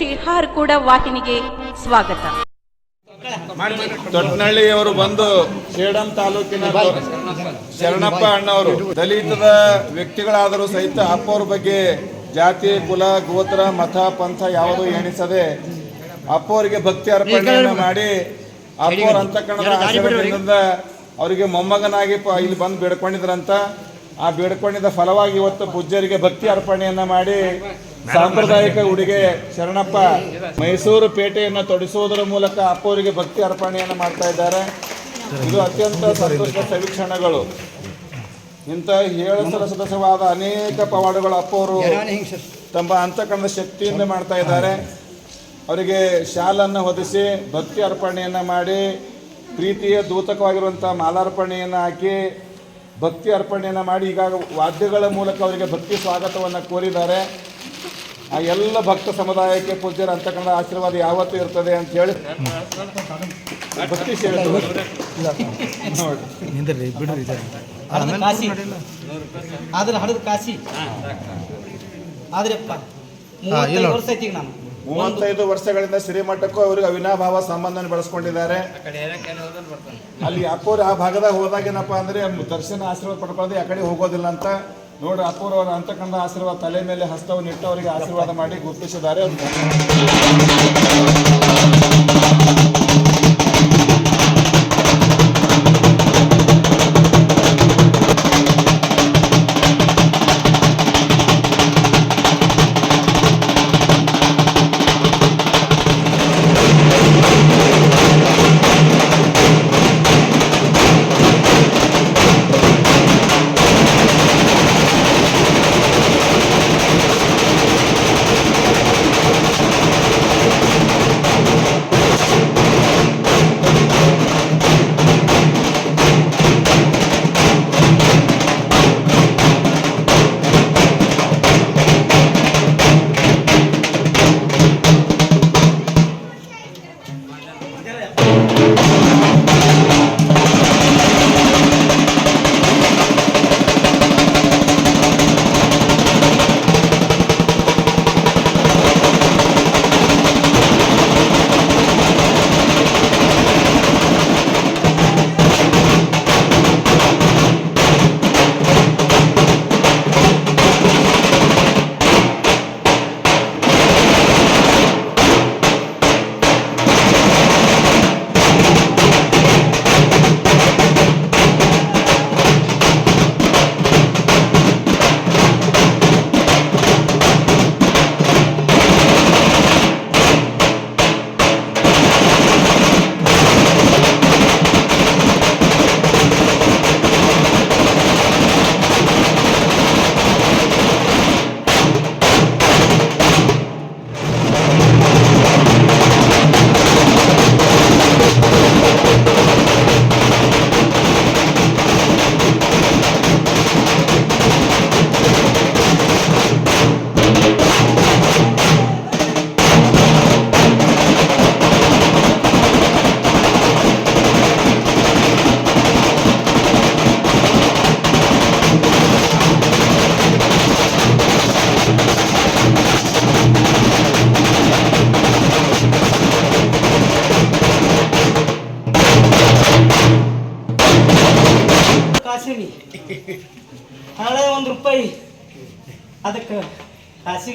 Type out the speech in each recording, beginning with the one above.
ಶಿರ್ಹಾರ್ ಕೂಡ ವಾಹಿನಿಗೆ ಸ್ವಾಗತ. ತೊಟ್ನಳ್ಳಿ ಅವರು ಬಂದು ಸೇಡಂ ತಾಲೂಕಿನ ಶರಣಪ್ಪ ಅಣ್ಣವರು, ದಲಿತದ ವ್ಯಕ್ತಿಗಳಾದರೂ ಸಹಿತ ಅಪ್ಪವ್ರ ಬಗ್ಗೆ ಜಾತಿ, ಕುಲ, ಗೋತ್ರ, ಮತ, ಪಂಥ ಯಾವುದು ಎಣಿಸದೆ ಅಪ್ಪವರಿಗೆ ಭಕ್ತಿ ಅರ್ಪಣೆಯನ್ನು ಮಾಡಿ ಅಪ್ಪವ್ರ ಅಂತಕಣದ ಅವರಿಗೆ ಮೊಮ್ಮಗನಾಗಿ ಇಲ್ಲಿ ಬಂದು ಬೇಡ್ಕೊಂಡಿದ್ರಂತ. ಆ ಬೇಡ್ಕೊಂಡಿದ್ದ ಫಲವಾಗಿ ಇವತ್ತು ಪೂಜ್ಯರಿಗೆ ಭಕ್ತಿ ಅರ್ಪಣೆಯನ್ನ ಮಾಡಿ ಸಾಂಪ್ರದಾಯಿಕ ಉಡುಗೆ ಶರಣಪ್ಪ ಮೈಸೂರು ಪೇಟೆಯನ್ನು ತೊಡಿಸುವುದರ ಮೂಲಕ ಅಪ್ಪವರಿಗೆ ಭಕ್ತಿ ಅರ್ಪಣೆಯನ್ನು ಮಾಡ್ತಾ ಇದ್ದಾರೆ. ಇದು ಅತ್ಯಂತ ಸಂತೋಷದ ಸವೀಕ್ಷಣಗಳು. ಇಂಥ ಏಳು ಸಲ ಸದಸ್ಯವಾದ ಅನೇಕ ಪವಾಡಗಳು ಅಪ್ಪವರು ತಮ್ಮ ಅಂತಕಣದ ಶಕ್ತಿಯಿಂದ ಮಾಡ್ತಾ ಇದ್ದಾರೆ. ಅವರಿಗೆ ಶಾಲನ್ನು ಹೊದಿಸಿ ಭಕ್ತಿ ಅರ್ಪಣೆಯನ್ನು ಮಾಡಿ ಪ್ರೀತಿಯ ದೂತಕವಾಗಿರುವಂಥ ಮಾಲಾರ್ಪಣೆಯನ್ನು ಹಾಕಿ ಭಕ್ತಿ ಅರ್ಪಣೆಯನ್ನು ಮಾಡಿ ಈಗ ವಾದ್ಯಗಳ ಮೂಲಕ ಅವರಿಗೆ ಭಕ್ತಿ ಸ್ವಾಗತವನ್ನು ಕೋರಿದ್ದಾರೆ. ಆ ಎಲ್ಲ ಭಕ್ತ ಸಮುದಾಯಕ್ಕೆ ಪೂಜ್ಯರ ಅಂತಕ್ಕಂಥ ಆಶೀರ್ವಾದ ಯಾವತ್ತೂ ಇರ್ತದೆ ಅಂತ ಹೇಳಿ ಭಕ್ತಿ ನೋಡಿ ನಿಂದ್ರಿ ಬಿಡ್ರಿ ಇದನ್ನ. ಹಡದ ಕಾಸಿ. ಆದ್ರೆ ಹಡದ ಕಾಸಿ. ಆದ್ರಪ್ಪ ಮೂವತ್ತೈದು ವರ್ಷ ಐತಿ ಈಗ ನಾನು. ಮೂವತ್ತೈದು ವರ್ಷಗಳಿಂದ ಶ್ರೀಮಠಕ್ಕೂ ಅವರಿಗೆ ಅವಿನಾಭಾವ ಸಂಬಂಧನ ಬೆಳೆಸ್ಕೊಂಡಿದ್ದಾರೆ. ಅಲ್ಲಿ ಅಪ್ಪವ್ರು ಆ ಭಾಗದಾಗ ಹೋದಾಗೇನಪ್ಪ ಅಂದ್ರೆ ದರ್ಶನ ಆಶೀರ್ವಾದ ಪಡ್ಕೊಳ್ಳೋದು ಆ ಕಡೆ ಹೋಗೋದಿಲ್ಲ ಅಂತ ನೋಡಿ ಅಪೂರ್ವ ಅಂತಕಂಡ ಆಶೀರ್ವಾದ ತಲೆ ಮೇಲೆ ಹಸ್ತವನ್ನು ಇಟ್ಟು ಅವರಿಗೆ ಆಶೀರ್ವಾದ ಮಾಡಿ ಗುರುತಿಸಿದ್ದಾರೆ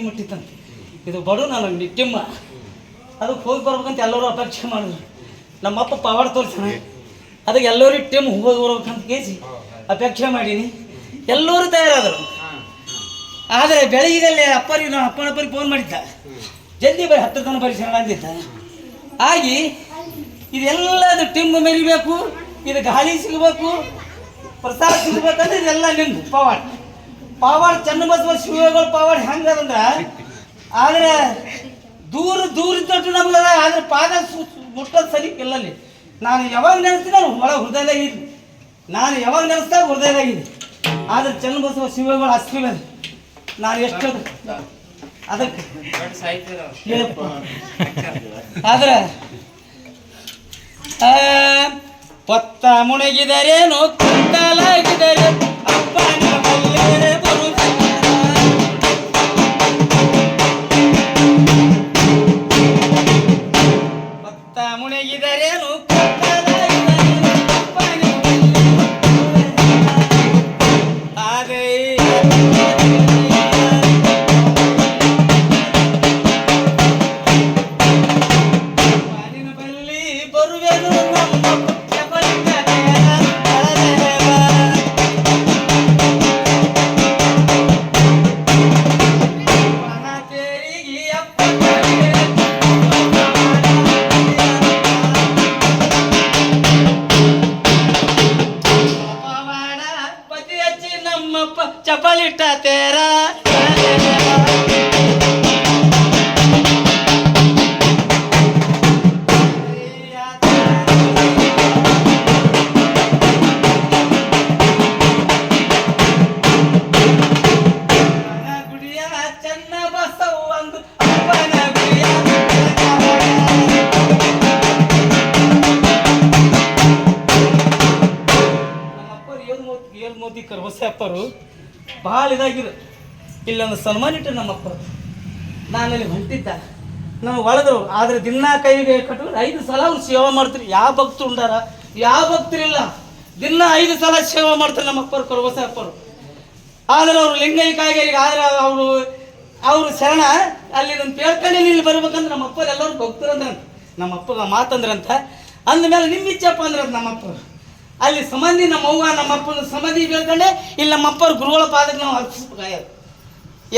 ಮುಟ್ಟಿತ್ತಂತೆ. ಇದು ಬಡು ನಾನು ನಿಟ್ಟಿಮ್ಮ ಅದಕ್ಕೆ ಹೋಗಿ ಬರ್ಬೇಕಂತ ಎಲ್ಲರೂ ಅಪೇಕ್ಷೆ ಮಾಡಿದ್ರು. ನಮ್ಮಪ್ಪ ಪವಾಡ ತೋರಿಸ್ತಾನೆ ಅದಕ್ಕೆ ಎಲ್ಲರೂ ಟಿಮ್ ಹೋಗಿ ಬರ್ಬೇಕಂತ ಕೇಸಿ ಅಪೇಕ್ಷೆ ಮಾಡೀನಿ. ಎಲ್ಲರೂ ತಯಾರಾದರು. ಆದರೆ ಬೆಳಗ್ಗೆ ಅಪ್ಪರಿಗೆ ನಾನು ಅಪ್ಪನಪ್ಪರಿಗೆ ಫೋನ್ ಮಾಡಿದ್ದ. ಜಲ್ದಿ ಬರೀ ಹತ್ತಿರ ತನಕ ಪರಿಶ್ರಮ ಅಂದಿದ್ದ. ಆಗಿ ಇದೆಲ್ಲದು ಟಿಮ್ ಮೆರಿಬೇಕು, ಇದು ಗಾಳಿ ಸಿಗಬೇಕು, ಪ್ರಸಾದ ಸಿಗಬೇಕಂದ್ರೆ ಇದೆಲ್ಲ ನಿಮ್ಮ ಪವಾಡ್. ಪವಾಡ್ ಚನ್ನಬಸವ ಶಿವಗಳು ಪವಾಡ್ ಹೆಂಗದಂದ್ರ ಆದ್ರೆ ದೂರ ದೂರ ಇದ್ದಟ್ಟು ನಮ್ಗೆ ಆದ್ರೆ ಪಾದ ಮುಟ್ಟೋದು ಸರಿ ಇಲ್ಲಲ್ಲಿ. ನಾನು ಯಾವಾಗ ನೆನೆಸ್ತೀನಿ ನಾನು ಒಳ ಹೃದಯದಾಗಿದ್ದೀನಿ ನಾನು ಯಾವಾಗ ನೆನೆಸ್ದಾಗ ಹೃದಯದಾಗಿದ್ದೀನಿ ಆದ್ರೆ ಚನ್ನಬಸವ ಶಿವಗಳು ಅಷ್ಟಿಲ್ಲ ನಾನು ಎಷ್ಟು ಅದಕ್ಕೆ. ಆದ್ರೆ ಪತ್ತ ಹೊತ್ತ ಮುಣಗಿದರೇನು ಕುತ್ತಲಾಗಿದರೆ ಅಪ್ಪನ ಮಲ್ಲಿಗೆ ಭಾಳ ಇದಾಗಿರು ಇಲ್ಲೊಂದು ಸನ್ಮಾನ ಇಟ್ಟರು ನಮ್ಮ ನಾನು ನಾನಲ್ಲಿ ಹೊಂಟಿದ್ದ. ನಾವು ಒಳದ್ರು. ಆದ್ರೆ ದಿನ ಕೈಗೆ ಕಟ್ಟು ಐದು ಸಲ ಅವ್ರು ಸೇವೆ ಮಾಡ್ತೀರಿ ಯಾವ ಭಕ್ತರು ಉಂಡಾರ? ಯಾವ ಭಕ್ತರಿಲ್ಲ ದಿನ ಐದು ಸಲ ಸೇವೆ ಮಾಡ್ತಾರೆ ನಮ್ಮ ಅಪ್ಪರು ಪ್ರಭುಸಪ್ಪರು ಆದ್ರೆ ಅವರು ಲಿಂಗೈಕಾಯಿಗೆ ಆದ್ರೆ ಅವರು ಅವರು ಶರಣ, ಅಲ್ಲಿ ನನ್ನ ಪೇಳ್ಕಂಡು ಇಲ್ಲಿ ಬರ್ಬೇಕಂದ್ರೆ ನಮ್ಮ ಅಪ್ಪರು ಎಲ್ಲರೂ ಭಕ್ತರಂದ್ರಂತ ನಮ್ಮ ಅಪ್ಪಗ ಮಾತಂದ್ರಂತ. ಅಂದಮೇಲೆ ನಿಮ್ಮ ಇಚ್ಛಪ್ಪ ಅಂದ್ರಂತ ಅಪ್ಪರು. ಅಲ್ಲಿ ಸಂಬಂಧಿ ನಮ್ಮ ಅವ್ವ, ನಮ್ಮ ಅಪ್ಪನ ಸಂಬಂಧಿ ಬೇಳ್ಕೊಂಡೆ ಇಲ್ಲಿ ನಮ್ಮ ಅಪ್ಪರ ಗುರುಗಳ ಪಾದಕ್ಕೆ ನಾವು ಅರ್ಪಿಸ್ಬೇಕಾಗ್ಯದ.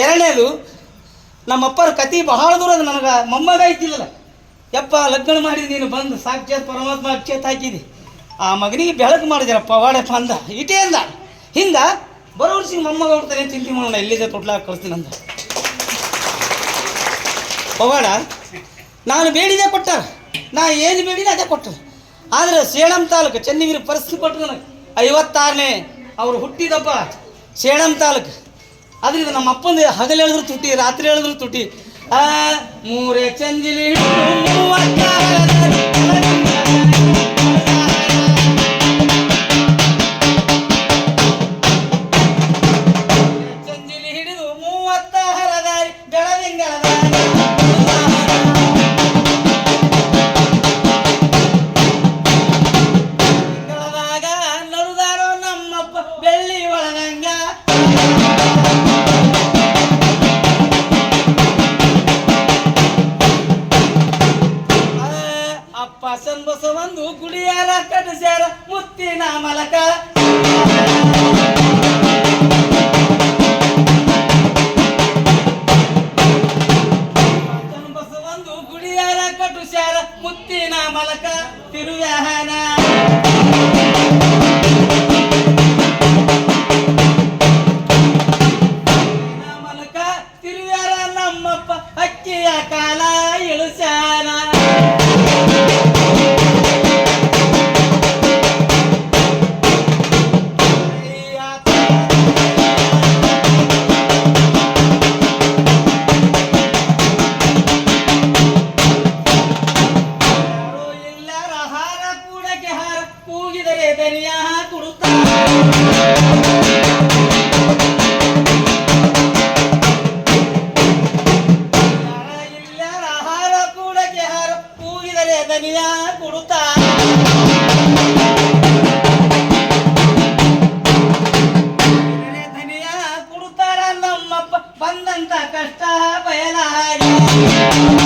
ಎರಡನೇದು, ನಮ್ಮ ಅಪ್ಪರ ಕತಿ ಬಹಳ ದೂರ ಅದ ನನಗೆ, ಮೊಮ್ಮಗ ಐತಿಲ್ಲ ಯಪ್ಪ, ಲಗ್ನ ಮಾಡಿ ನೀನು ಬಂದು ಸಾಕ್ಷಾತ್ ಪರಮಾತ್ಮ ಅಕ್ಷೇತ್ ಹಾಕಿದಿ. ಆ ಮಗನಿಗೆ ಬೆಳಕು ಮಾಡಿದ್ರಪ್ಪ ವಾಡಪ್ಪ ಅಂದ ಇಟೇ ಅಂದ. ಹಿಂದ, ಬರೋ ವರ್ಷಿಗೆ ಮೊಮ್ಮಗ ಅಂತ ಚಿಂತೆ ಮಾಡೋಣ, ಎಲ್ಲಿದೆ ತೊಟ್ಲಾಗ ಕಳಿಸ್ತೀನಿ ಅಂದ. ಪವಾಡ ನಾನು ಬೇಡಿದೆ ಕೊಟ್ಟ. ನಾ ಏನು ಬೇಡಿದೆ ಅದೇ ಕೊಟ್ಟ. ಆದರೆ ಸೇಡಂ ತಾಲೂಕು, ಚೆನ್ನಗಿರಿ ಪರಿಸ್ಥಿತಿ ಕೊಟ್ಟರು ನನಗೆ. ಐವತ್ತಾರನೇ ಅವರು ಹುಟ್ಟಿದಪ್ಪ ಸೇಡಂ ತಾಲೂಕು. ಅದರಿಂದ ನಮ್ಮ ಅಪ್ಪಂದು ಹಗಲು ಹೇಳಿದ್ರು ತುಟಿ, ರಾತ್ರಿ ಹೇಳಿದ್ರು ತುಟಿ. ಮೂರೇ ಚಂದಿಲಿ ಮಲಕ ಬಸವಂದು ಗುಡಿಯಾರ ಕಟುಸ್ಯಾರ ಮುತ್ತಿನ ಮಲಕ ತಿರುವ್ಯಾಹನ. ಕಷ್ಟ ಬಯಲಾಗಿ